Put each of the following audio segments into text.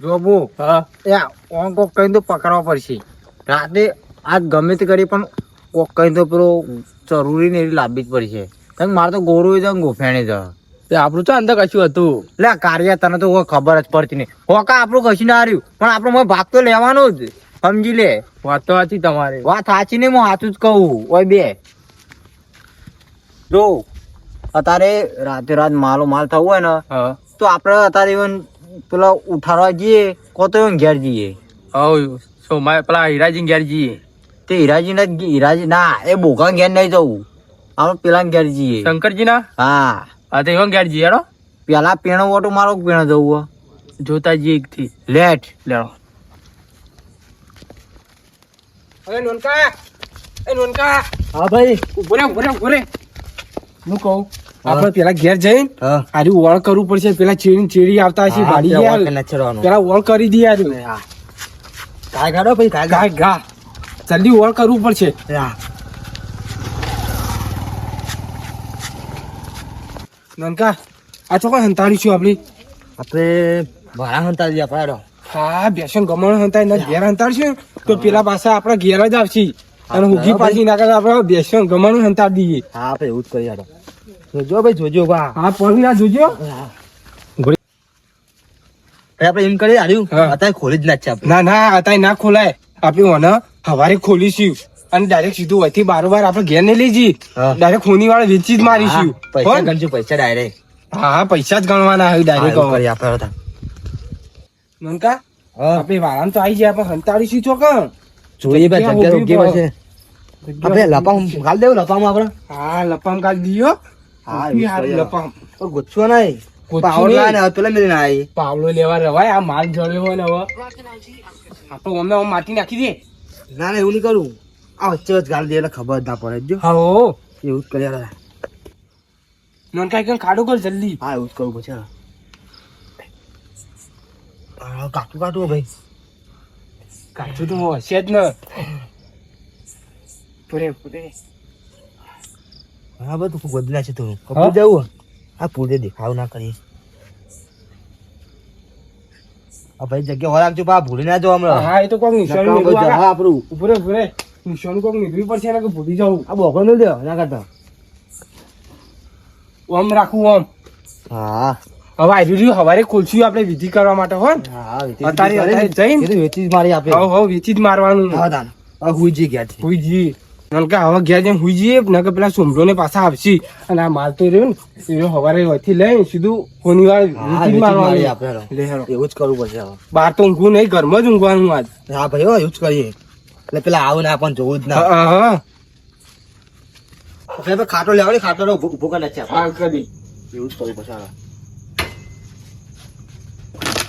જોબુ હા. એ ઓન કોક કઈ તો પકડવા પડશે. રાતે આજ ગમે તે કરી પણ કોક કઈ તો પેલો જરૂરી ને એવી લાવવી જ પડશે. કારણ કે મારે તો ગોરું જ ગોફેણે જ. તે આપણું તો અંદર કશું હતું. લે કાર્ય તને તો કોઈ ખબર જ પડતી નહીં. હોકા આપણું કશું ના રહ્યું. પણ આપણો મને ભાગ તો લેવાનો જ. સમજી લે. વાત તો સાચી તમારી. વાત સાચી નહીં હું સાચું જ કહું. ઓય બે. જો અત્યારે રાતે રાત માલો માલ થવું હોય ને તો આપણે અત્યારે even પેલા ઉઠાડવા જઈએ કોતો ઘેર જઈએ. હવ પેલા હીરાજી ઘેર જઈએ? તે હીરાજી ના હીરાજી ના એ બોકા ઘેર નહીં જવું. આપણે પેલા ઘેર જઈએ. શંકરજી ના હા. હા તો એવા ઘેર જઈએ હેડો. પેલા પેણો ઓટો મારો પેણો જવું. જોતા જઈએ એક થી લેટ. લેડો. અરે નોનકા. એ નોનકા. હા ભાઈ. ઊભો રે ઊભો રે ઊભો રે. હું કહું? આપણે પેલા ઘેર જઈને હા. આરી વળ કરવું પડશે. પેલા ચીડી ચીડી આવતા હશે ભાડી ગયા પેલા ઓળ કરી દઈએ આરી કાય ગાડો ભાઈ કાય ગા. જલ્દી ઓળ કરવું પડશે. નનકા આ ચોકન હંતાડી છું આપણી. આપણે ભાડા હંતાડી આપણે હા બેસન ગમણ હંતાય ને ઘેર હંતાડશે તો પેલા પાછા આપણા ઘેર જ આવશે. અને હુગી પાછી ના કરે આપણે બેસન ગમણ હંતાડી દઈએ. હા આપણે એવું જ કરી. જોજો ભાઈ જોજો બા. હા પગ ના જોજો. આપણે એમ કરી આવ્યું અત્યારે ખોલી જ ના છે ના ના અત્યારે ના ખોલાય. આપણે ઓને હવારે ખોલીશું. અને ડાયરેક્ટ સીધું વહીથી બારોબાર આપણે ઘેર ને લઈ ડાયરેક્ટ ખૂની વાળા વેચી જ મારીશું. પૈસા ગણજો પૈસા ડાયરેક્ટ હા હા પૈસા જ ગણવાના હોય ડાયરેક્ટ કરી આપણે હતા નનકા આપણે વાળામાં તો આવી જાય આપણે હંતાડીશું ચોક જોઈએ ભાઈ જગ્યા ઊભી પડશે આપણે લપામ ગાલ દેવું લપામ આપણે. હા લપામ કાલ દીયો. ગુસ્સો નહીં. પાવલો લેવા રવાય આ માલ જળ્યો હોય ને હવે. આપણે અમે માટી નાખી દે. ના ના એવું નહીં કરું. આ વચ્ચે વચ્ચે દે એટલે ખબર ના પડે જો. હા એવું જ કર્યા હવે. નનકા કઈ ખાડો કર જલ્દી. હા એવું જ કરવું પછી. કાટું ભાઈ. કાચું તો હશે જ ને. પૂરે પૂરે. હા બધું બદલા છે થોડું કપડું જવું આ પૂરે દેખાવ ના કરીએ. આ ભાઈ જગ્યા વાર આપજો પા ભૂલી ના જો હમણાં. હા એ તો કોક નિશાન મેળવું આપણું. ઉપરે ઉપરે નિશાન કોક નીકળવી પડશે એને કે ભૂલી જાઉં. આ બોકો નું દે ના કરતા. ઓમ રાખું ઓમ. હા. હવે આવી રહ્યું હવારે ખોલશું આપણે વિધિ કરવા માટે હો ને? અત્યારે જઈને? વેચી જ મારી આપે. હવે વેચી જ મારવાનું. હા દાદા. હુઈજી જી ગયા છે. હુઈ જઈએ નલકા હવે ઘેર જેમ હુઈ જઈએ નકર પેલા સુમરો ને પાછા આવશે અને આ માલ તો રહ્યો ને એ હવારે અહીંથી લઈ સીધું કોની વાર મારવાનું. એવું જ કરવું પડશે હવે. બહાર તો ઊંઘવું નહીં ઘરમાં જ ઊંઘવાનું આજ. હા ભાઈ હો, એવું જ કરીએ. એટલે પેલા આવું ના પણ જોવું જ ના. હા હા ખાટો લેવા ખાટો ઊભો કરી નાખીએ હા કરી એવું જ કરવું પડશે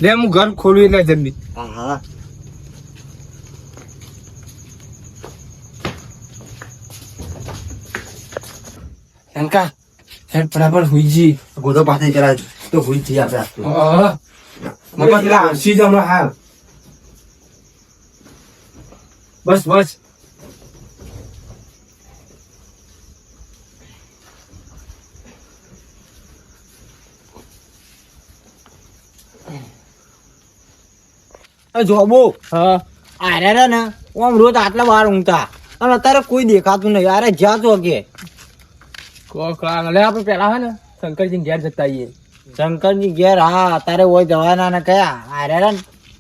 લે હું ઘર ખોલું એટલે જલ્દી. હા હા. નલકા હેડ બરાબર હુઈ જઈએ ગોદો પાસે પેલા તો હુઈ જઈએ આપણે. હા મમ્મા પેલા આવશે જ હમણાં હાલ. બસ બસ. એ જોબુ. હા. આરે રે ને આમ રોજ આટલા વાર ઊંઘતા. અને અત્યારે કોઈ દેખાતું નહીં. અરે જ્યાં તો કે. લે આપણે પેલા હે ને શંકરજી ઘેર જતા આવીએ. શંકરજી ઘેર હા અત્યારે હોય જવાના ને કયા અરે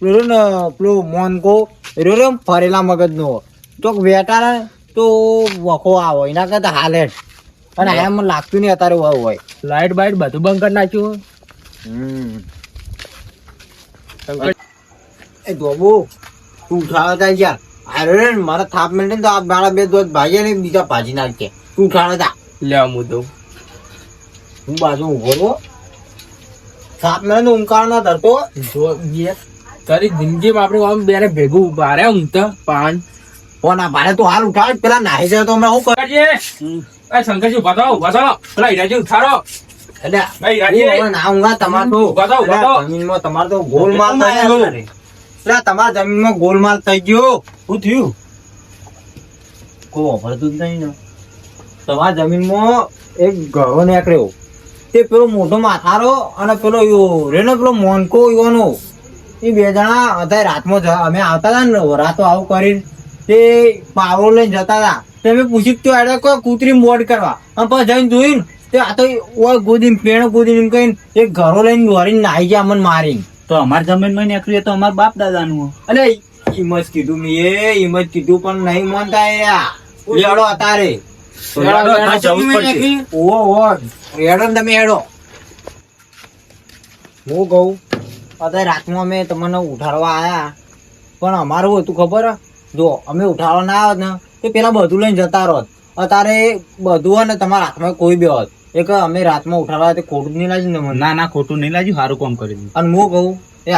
પેલું ને પેલું મોનકો રહ્યો ફરેલા મગજ નો ચોક વેટા ને તો વખો આવો એના કરતા હાલે અને આ મને લાગતું નહીં અત્યારે હોય હોય. લાઈટ બાઈટ બધું બંધ કરી નાખ્યું. હમ. શંકર એ ધોબુ તું ઉઠાડો થાય ગયા? અરે મારા થાપ મેળે ને તો આ મારા બે દોસ્ત ભાઈ ને બીજા ભાજી નાખે તું ઉઠાડો તા લે હું દઉં. હું બાજુ ઊભો રહો ઊંકાર ના ધરતો જો તારી જિંદગીમાં આપણે આમ બેરે ભેગું બારે ઊંઘતા પાન. કોના ભારે તો હાલ ઉઠાડ. પેલા નાહી જાય તો હમણાં શું કરે? એ શંકરજી પેલા ઉઠાડો. ઊભા થાઓ, ઊભા થાઓ. અલ્યા, જમીનમાં તમાર તો ગોલમાલ થઈ ગયો. એટલે તમારા જમીનમાં ગોલમાલ થઈ ગયો. શું થયું? કોઈ વાપરતું જ નહીં તમારા જમીનમાં એક ઘરો નીકળ્યો. તે પેલો મોટો માથારો અને પેલો રેનો પેલો મોનકો યોનો એ બે જણા અત્યારે રાતમાં અમે આવતા હતા ને રાતો આવું કરીને. તે પાવડો લઈને જતા હતા. તે અમે પૂછી તો આડે કોઈ કૂતરી મોડ કરવા? અને પછી જઈને જોયું તે આ તો ઓય ગોદીને પેણો ગોદીને એમ કહીને એક ઘરો લઈને દોરીને નાહી ગયા અમને મારીને. તો અમાર જમીનમાં નીકળ્યું તો અમાર બાપ દાદાનું અલે જ કીધું મેં એ જ કીધું પણ નહીં માનતા એ આ. લેડો અતારે હું કહું અત્યારે રાતમાં અમે તમને ઉઠાડવા આયા. પણ અમારું હતું ખબર? જો અમે ઉઠાડવા ના આવત ને તો પેલા બધું લઈને જતા રહો. અત્યારે બધું હોય ને તમારા હાથમાં કોઈ બી હોત. એક અમે રાતમાં ઉઠાડવા આવ્યા તે ખોટું નહીં લાગ્યું ને ના ના ખોટું નહીં લાગ્યું સારું કામ કરી દીધું. અને હું કહું એ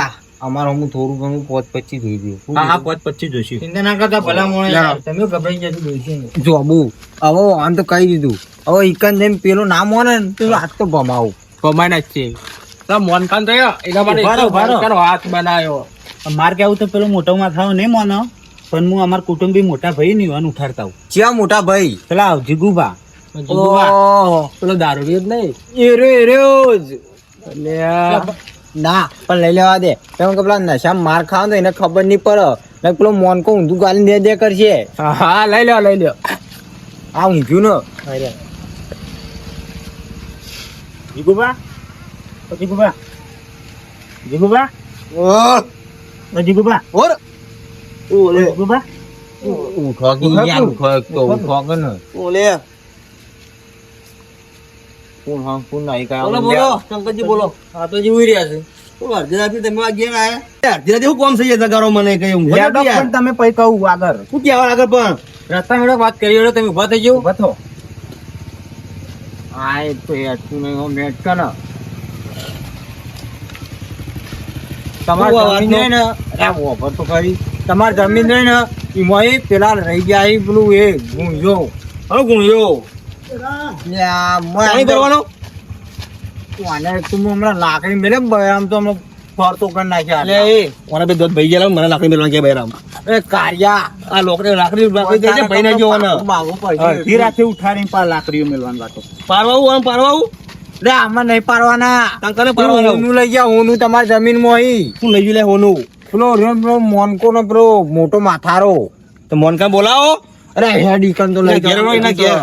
અમારું હું થોડું ઘણું પોત પચી જોઈ દઉં હા હા પાંચ પચીસ જોઈશું. ચિંતા ના કરતા ભલા મોણે તમે ગભરાઈ જતું જોઈશું જો બુ હવે આમ તો કહી દીધું. હવે ઇકન જેમ પેલું નામ હોય ને તો હાથ તો ભમાવું કમાઈ નાખશે તો મોન ખાન થયો? એના માટે હાથ બનાવ્યો. મારે કેવું તો પેલો મોટો માથાઓ નહીં મોનો. પણ હું અમાર કુટુંબી મોટા ભાઈ નહીં હોવાનું ઉઠાડતા હું ચિયા મોટા ભાઈ? પેલા જીગુભા. ઓહો. પેલો દારૂ જ નહીં? એ રે એ જ. એટલે ના પણ લઈ લેવા દે. તમે કે પેલા નશા માર ખાવ તો એને ખબર નહીં પડે. મેં પેલો મોનકો ઊંધું ગાલી દે દે કરશે. હા, લઈ લો લઈ લો આ ઊંધ્યું ને. જીગુબા જીગુબા જીગુબા ઓ જીગુબા ઓર. ઓલે. જીગુબા ઉઠો કે ઉઠો તો ઉઠો કે ઓલે. કોણ હા કોણ નહીં કાય બોલો બોલો શંકરજી બોલો. આ તો જીવી રહ્યા છે. બોલો અડધી રાતે તમે આ ઘેર આયા? અડધી રાતે શું કોમ થઈ જતા કરો મને કઈ પણ તમે કહું આગળ. શું કહેવા આગળ પણ? રસ્તા મેળો વાત કરી રહ્યો તમે ઊભા થઈ જાઓ. ઊભા થો. આ તો હેઠું નહીં હો મેટ કર ને. તમારી જમીન રહી ને? અરે તો ખરી. તમારી જમીન રહી ને એમાં પેલા રહી ગયા એ પેલું એ ગુંજો હવે મોય પાણી ભરવાનો? તું હમણાં લાકડી મેલે આમ તો હમણાં ફરતો કરી નાખ્યા એટલે એ મને બે દોત ભાઈ ગયા મને લાકડી મેળવા ગયા બહેરામ એ કારિયા. આ લોકડે લાકડી લાકડી દે ભાઈ ને જો ને. માગું પડશે. રાતે ઉઠાડીને પાર લાકડીઓ મેળવાની વાતો. પારવાવું આમ પારવાવું? લે આમાં નહીં પાડવાના. કાંકરે પારવાનું હોનું લઈ ગયા હોનું તમારી જમીનમાં અહીં શું લઈ ગયું લે હોનું? પેલો પેલો મોનકો નો પેલો મોટો માથારો. તો મોન કાં બોલાવો. અરે હેડ ઇકન તો લઈ. ઘેર.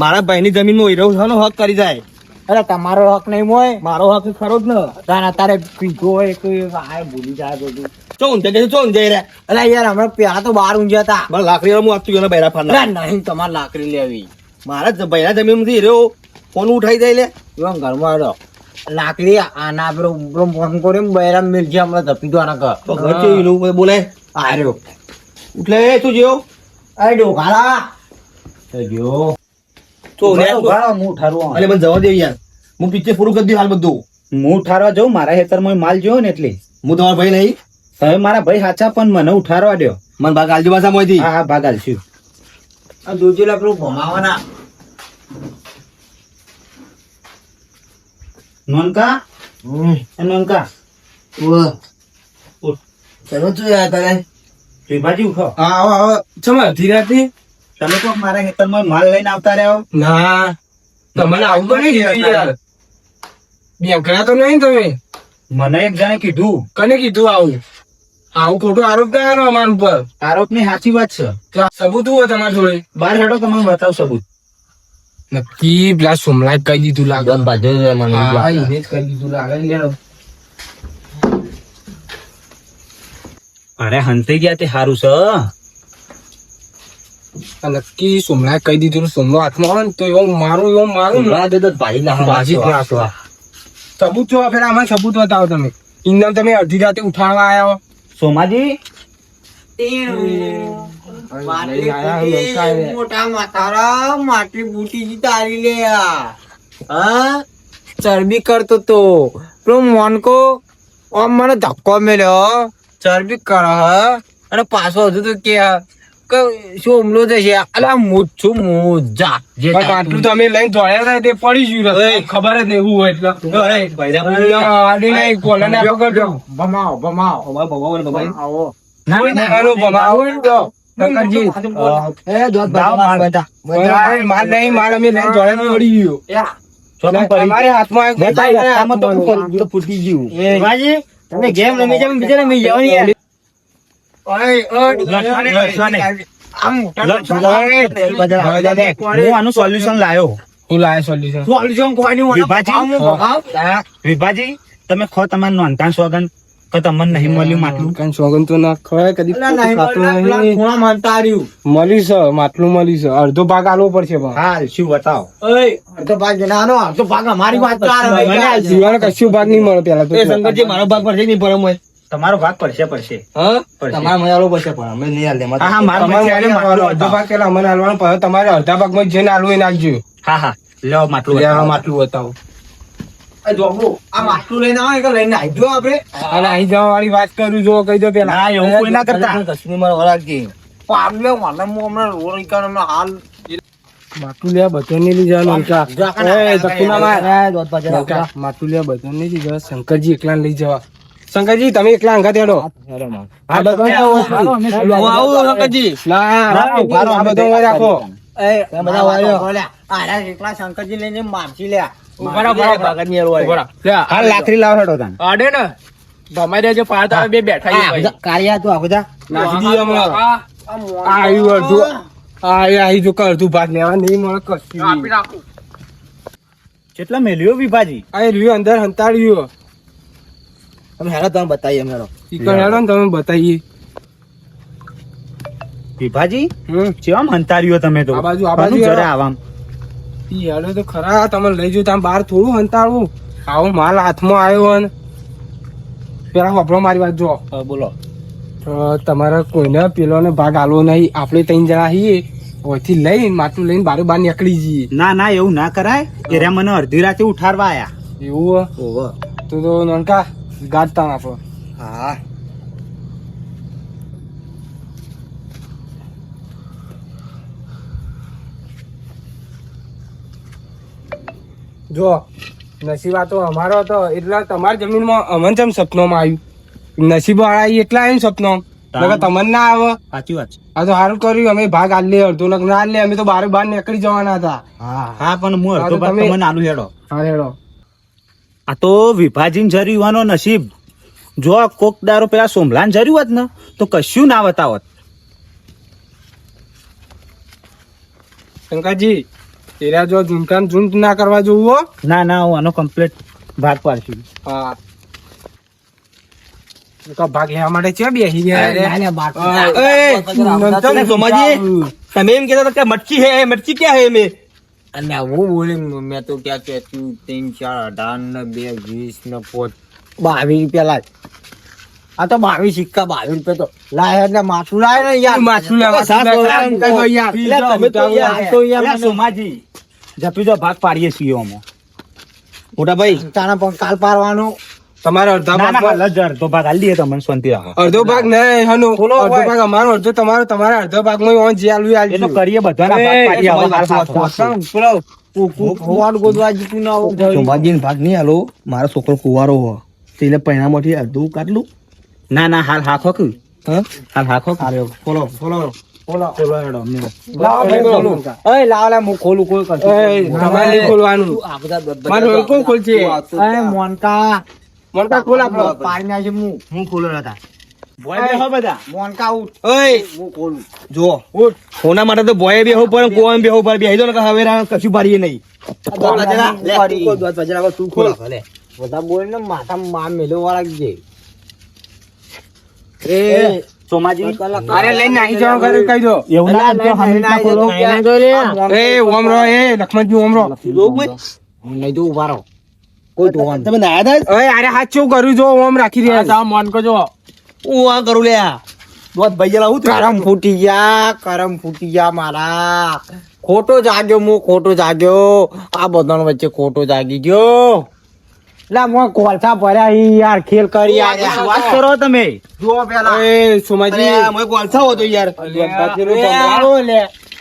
મારા ભાઈની જમીનમાં છે ને હક કરી જાય. અરે તમારો હક નહીં હોય? મારો હક ખરો જ ને. તારે તારે પીધો હોય કોઈ ભૂલી જાય બધું. ચો ઊંધે જશે ચો ઊંધે રે. અરે યાર હમણાં પેલા તો બહાર ઊંઘ્યા હતા. મારા લાકડી હું આપતું ગયો ફાડના. નહીં તમારે લાકડી લેવી મારા જ જમીનમાંથી રહ્યો ફોન ઉઠાઈ જાય લે. એવા ઘરમાં રહ્યો લાકડી આના પેલો ફોન કર્યો બૈરામ મિલ હમણાં ધપી દો આના ઘર. તો ઘર કેવું એનું બોલે? આ રહ્યો. ઉઠલે તું જેવો અરે ડોકાલા જો તો હું ઉઠાડવા અલે મને જવા દે યાર હું પિક્ચર પૂરું કરી દઉં હાલ બધું. હું ઉઠાડવા જાઉં મારા ખેતરમાં માલ જોયો ને એટલે. હું તમારો ભાઈ નહીં. તમે મારા ભાઈ સાચા પણ મને ઉઠાડવા દો મને ભાગ આલજો પાછા મોયથી. હા હા ભાગ આલશું. આ દૂધીલા પેલું ભમાવાના. નોનકા? એ નોનકા? તમે શું યાર તારે. શ્રીભાજી ઉઠો. હા આવો આવો. ચમ અડધી રાતે તમે તો મારા ખેતરમાં માલ લઈને આવતા રહ્યો ના તમને આવું તો નહીં યાર. બેંકડા તો નહીં તમે. મને એક જણે કીધું. કને કીધું આવું? આવું ખોટો આરોપ કર્યો અમારા ઉપર. આરોપની સાચી વાત છે. સબૂત હોય તમારા જોડે? બાર હેડો તમે બતાવ સબૂત. નક્કી પેલા સોમલાએ કહી દીધું લાગે. બાજુ હા એને જ કહી દીધું લાગે અરે હંતાઈ ગયા તે સારું છે નક્કી સોમલાએ કહી દીધું સોમલો હાથમાં આવે ને તો એવો મારું એવો મારું ને. ભાઈ બાજી જ નાખવા સબૂત જો ફેર આમાં સબૂત બતાવો તમે. ઇન્દમ તમે અડધી રાતે ઉઠાડવા આવ્યા હો. સોમાજી? માટી બુટી, લંકાએ. મોટા માથારા માટી બુટી તારી લે આ. હા? ચરબી કરતો તો. પેલો મોનકો આમ મને ધક્કો મેલ્યો ચરબી કર હ. અને પાછો હજુ તો કે કે શું હુમલો થશે? અલા મૂજ છું જે આટલું તમે લઈને દોડ્યા હતા તે પડી ગયું ખબર જ નહીં હું એટલે. આડી નહીં કોલરને આપ્યો કરજો. ભમાવો ભમાવો. આવો હાલો, બાબા, આવો ને તો. એ દોત માર. બધા. માર નહીં માર અમે લઈને દોડ્યા પડી ગયું. તમારે હાથમાં ફૂટી ગયું. તમે ગેમ રમી જાવ બીજા રમી જાવ. ને યાર હું આનું સોલ્યુશન લાયો. હું લાયો સોલ્યુશન સોલ્યુશન કોઈ વિભાજી? વિભાજી તમે ખો તમારું નોંધતા સોગન કે તમને નહીં મળ્યું માટલું? કાંઈ સોગન તો ના ખવાય કદી ખૂણા માનતા આવ્યું. મળી છે માટલું મળી છે. અડધો ભાગ આલવો પડશે હા શું બતાવો? અડધો ભાગ નાનો, અડધો ભાગ અમારી વાત જીવાને કશું ભાગ નહીં મળે પેલા તો એ શંકરજી મારો ભાગ પડશે નહીં પરમ મોય તમારો ભાગ પડશે પડશે. હા? તમારે મને આલો પડશે પણ અમે નહીં હાલે હા હા મારો તમારે પડશે. મને આલવાનો, અડધો ભાગ પેલા અમને આલવાનો પછી તમારે અડધા ભાગમાં જઈને આલવું નાખજો હા હા. લો માટલું લેવા બતાવો. માટલું બતાવો. આ માટલું લઈને આવો એટલે લઈને આવજો આપણે. અને અહીં જવા વાળી વાત કરું જો કહી દો પેલા. ના એવું કોઈ ના કરતા. કશું નહીં પાડલે મને હું હમણાં રોડ હમણાં હાલ. માટલું લેવા બધો નહીં લઈ જવાનું નલકા. એ, ધક્કો ના જવા શંકરજી એકલા લઈ જવા. શંકરજી તમે એકલા અંગા તેડો શંકરજી. રાખો બધા વાળો. આરા એકલા શંકરજી લઈને મારસી લે લાકડી લાવો હેડો આડે ને તમારે જે પાડતા બે બેઠા કાર્યા તું આખું જા. નાખી દઈએ હમણાં. આ આવ્યું અડધું. આ જો અડધું ભાગ લેવા નહીં મળે કશું. કેટલા મેલ્યો વિભાજી? આ રહ્યું અંદર હંતાડ્યું અમે હેડો તમે બતાવીએ હેડો. હેડો ને તમે બતાવીએ વિભાજી કેવા કેમ તમે તો? આ બાજુ, આ બાજુ જરા આવામ. ઈ હેડો તો ખરા તમે લઈ જાઓ તમે બહાર થોડું હંતાડવું આવો માલ હાથમાં આવ્યો ને પેલા વાપરો મારી વાત જો. બોલો. તમારા કોઈને પેલો ને ભાગ આલવો નહીં. આપણે ત્રણ જણા છીએ. ઓથી લઈને માટલું લઈને બારે બાર નીકળી જઈએ. ના ના એવું ના કરાય. એ મને અડધી રાતે ઉઠાડવા આયા. એવું તો નનકા ગાડતા નાખો હા. જો નસીબા તો અમારો હતો એટલે તમારી જમીનમાં અમન ચમ સપનોમાં આવ્યું. નસીબ વાળા એટલા આવ્યું સપનો તમને ના આવે. સાચી વાત આ તો સારું કર્યું અમે ભાગ આલે અડધો લગ્ન ના આલે અમે તો બારે બાર નીકળી જવાના હતા. હા હા પણ હું અડધો ભાગ તમે- તમને આલુ હેડો. હા હેડો. આ તો વિભાજીન જરી યુવાનો નસીબ. જો આ કોક દારો પેલા સોમલાન જર્યું હોત ને તો કશું ના વતાવત શંકરજી એરા જો ઝુમકાન ઝુમક ના કરવા જોવું ના ના હું આનો કમ્પ્લીટ ભાગ પાડશું. હા. ભાગ લેવા માટે છે બેસી ગયા તમે એમ કેતા કે મટકી હે મટકી ક્યાં હે મેં અને હું બોલી મેં તો ક્યાં કે તું ત્રણ ચાર અઢાર ને બે વીસ ને પોચ બાવીસ રૂપિયા લાય. આ તો બાવીસ સિક્કા બાવીસ રૂપિયા તો લાય એટલે માથું લાય ને યાર. માથું લેવા સોમાજી જપી તો ભાગ પાડીએ છીએ અમે. મોટા ભાઈ તારા કાલ પારવાનો તમારે અડધા ના ના ભાગમાં- હાલ જ અડધો ભાગ હાલ દઈએ તમને શાંતિ રાખો. અડધો ભાગ નહીં હનો અડધો ભાગ અમારો અડધો તમારો તમારા અડધો ભાગમાં ઓન જે આલુ એ એ તો આલજો. કરીએ બધાના ભાગ પાડીએ હવે હાલ હાથ વાંચો. પેલો કુવાડ ગોદવા જીતું ના આવું સોમાજી ભાગ નહીં હાલો મારો છોકરો કુવારો હો. એટલે પરિણામમાંથી અડધું કાઢલું. ના ના હાલ હાખો કે. હા? હાલ હાખો કે. ફોલો ફોલો બોલો હેડો અમને લાવો ભાઈ ખોલું. ખોલું કોઈ કરતો એ, તમારે નહીં ખોલવાનું. આ બધા બ- મારે હવે કોણ ખોલશે? અરે મોનકા. મનકા ખોલ આપણો પાડી નાખે હું. હું ખોલો હતા બોય બેહો બધા. મોનકા ઉઠ. ઓય. હું ખોલું. જો હોના માટે તો બોય બેહો પર કોમ બેહો પર બેહી દો ને હવે રા કશું પાડીએ નહીં. તું ખોલ. બધા બોલ ને માથામાં માર મેલો વાળા જે એ સોમાજી અરે લઈને નાહી જવાનું કરે કહી દો. એવું ના તો હમીર ખોલો. એ ઓમ રહો એ લક્ષ્મણજી ઓમ રહો નહીં તો ઊભા રહો. કોઈ ધોવાનું તમે નાયા હતા ઓય અરે હાથ ચેવું કર્યું જો? ઓમ રાખી રહ્યા મન કરજો હું આ કરું લે. બોત ભાઈ જલા હું કરમ ફૂટી ગયા કરમ ફૂટી ગયા મારા. ખોટો જાગ્યો હું ખોટો જાગ્યો. આ બધાનો વચ્ચે ખોટો જાગી ગયો. લા મો કોલસા ભર્યા ઈ યાર ખેલ કરી આ વાત કરો તમે. જો પેલા. એ સુમાજી અરે મોય કોલસા હોતો યાર.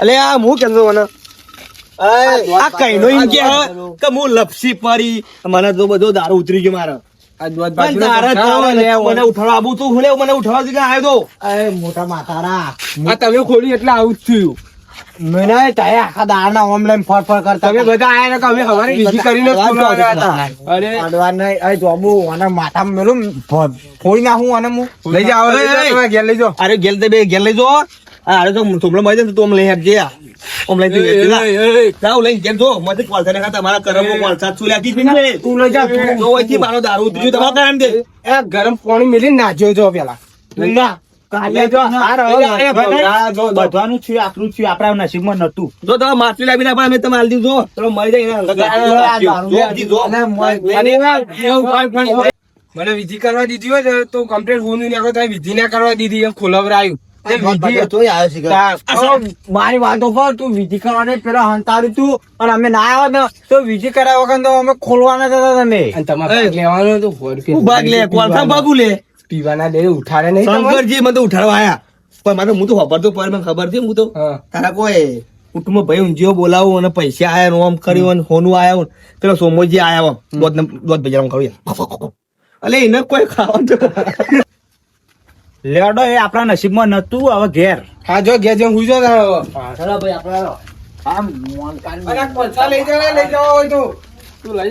અલે આ હું કેમ છું મને આ કઈનો એમ કે કે હું લપસી પડી મને તો બધો દારૂ ઉતરી ગયો મારો. મેલું ફોડી નાખું અને હું લઈ જાઓ ઘેર લઈ જાઓ. અરે બે ગેલ લઈ અરે તો મળી જાય તો આમ લઈ જો મતે કોલસા. ને તમારા કરમો કોલસા. તું લઈ જા તું. જો મારો દારૂ તમારા દે. એ ગરમ પાણી નાખ્યો છો પેલા. ના. બધવાનું થયું આપણું થયું આપણા નસીબમાં નતું જો તમે માછલી લાવી ના અમે તમે હાલ દીધું જો તમે મળી જાય મને વિધિ કરવા દીધી હોય તો કમ્પ્લીટ હું નહીં વિધિ ના કરવા દીધી એમ ખોલવરાયું. મારી વાતો પર તું વિધિ કરવાને પેલા તું અને અમે ના આવ્યા ને તો વિધિ કર્યા વગર તો અમે ખોલવાના હતા તમે તમારે ભાગ લેવાનો તો સો રૂપિયા હું ભાગ લે કોલસા ભાગું લે? પીવાના દે ઉઠાડે નહીં શંકરજી મને તો ઉઠાડવા આયા. પણ મને હું તો ખબર તો પર મને ખબર છે હું તો તારા કોઈ કુટુંબ ભાઈ ઊંઝીઓ બોલાવું અને પૈસા આયા ને આમ કર્યું અને હોનું આયા પેલો સોમોજી આયા દોધ બજાર દોધ ભેજામ કર્યું અલે એને કોઈ ખાવાનું તો લેડો એ આપણા નસીબમાં નતું હવે ઘેર હા જો ઘેર જેમ હુજો જાઓ હવે. ચલો ભાઈ આપણે આમ મોન કાન લઈ જાઓ લઈ જાઓ હોય તો તું લઈ